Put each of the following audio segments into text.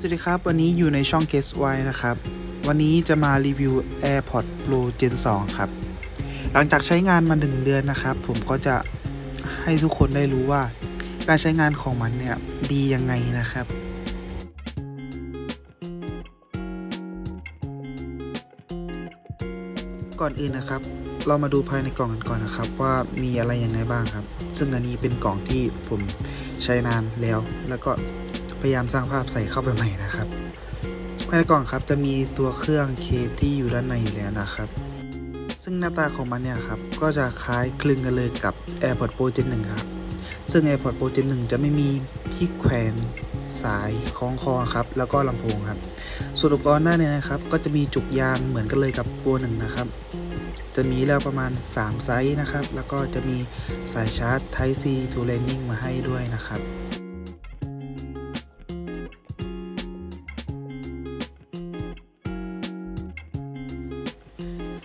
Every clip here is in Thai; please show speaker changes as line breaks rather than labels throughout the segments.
สวัสดีครับ วันนี้อยู่ในช่อง Guess Why นะครับ วันนี้จะมารีวิว AirPods Pro Gen 2 ครับ หลังจากใช้งานมา 1 เดือนนะครับ ผมก็จะให้ทุกคนได้รู้ว่า การใช้งานของมันเนี่ย ดียังไงนะครับก่อนอื่นนะครับ เรามาดูภายในกล่องกันก่อนนะครับ ว่ามีอะไรยังไงบ้างครับ ซึ่งอันนี้เป็นกล่องที่ผมใช้นานแล้ว แล้วก็ พยายามสร้างภาพใส่เข้าไปใหม่นะครับภายในกล่องครับจะมีตัวเครื่องเคที่อยู่ด้านในอยู่แล้วนะครับ ซึ่งหน้าตาของมันเนี่ยครับก็จะคล้ายคลึงกันเลยกับ AirPods Pro Gen 1ครับซึ่ง AirPods Pro Gen 1จะไม่มีที่แขวนสายคล้องคอครับแล้วก็ลำโพงครับส่วนอุปกรณ์หน้าเนี่ยนะครับ ก็จะมีจุกยางเหมือนกันเลยกับตัวหนึ่งนะครับ จะมีแล้วประมาณ 3 ไซส์นะครับ แล้วก็จะมีสายชาร์จ Type C to Lightning มาให้ด้วยนะครับ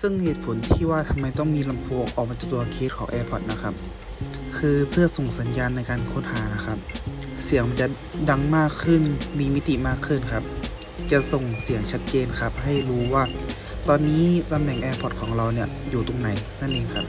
ซึ่งเหตุผลที่ว่าทำไมต้องมีลำโพงออกมาจากตัวเคสของ AirPods นะครับ คือเพื่อส่งสัญญาณในการค้นหานะครับ เสียงมันจะดังมากขึ้น มีมิติมากขึ้นครับ จะส่งเสียงชัดเจนครับ ให้รู้ว่า ตอนนี้ตำแหน่ง AirPods ของเราเนี่ยอยู่ตรงไหนนั่นเองครับ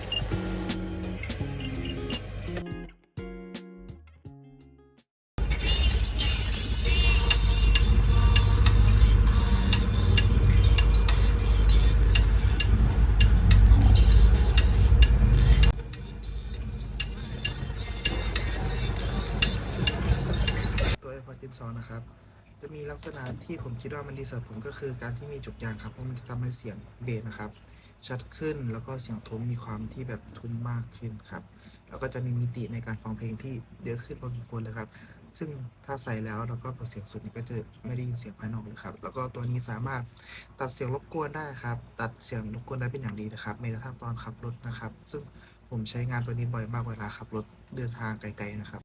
ตัว AirPods Gen 2นะครับ จะมีลักษณะที่ผมคิดว่ามันดีสำหรับผมก็คือการที่มีจุกยางครับเพราะมันจะทำให้เสียงเบสนะครับ ชัดขึ้นแล้วก็เสียงทุ้มมีความที่แบบทุ้มมากขึ้นครับ แล้วก็จะมีมิติในการฟังเพลงที่เยอะขึ้นพอสมควรเลยครับ ซึ่งถ้าใส่แล้วแล้วก็เปิดเสียงสุดนี่ก็จะไม่ได้ยินเสียงภายนอกเลยครับ แล้วก็ตัวนี้สามารถตัดเสียงรบกวนได้ครับ ตัดเสียงรบกวนได้เป็นอย่างดีนะครับแม้กระทั่งตอนขับรถนะครับ ซึ่งผมใช้งานตัวนี้บ่อยมากเวลาขับรถเดินทางไกลๆนะครับ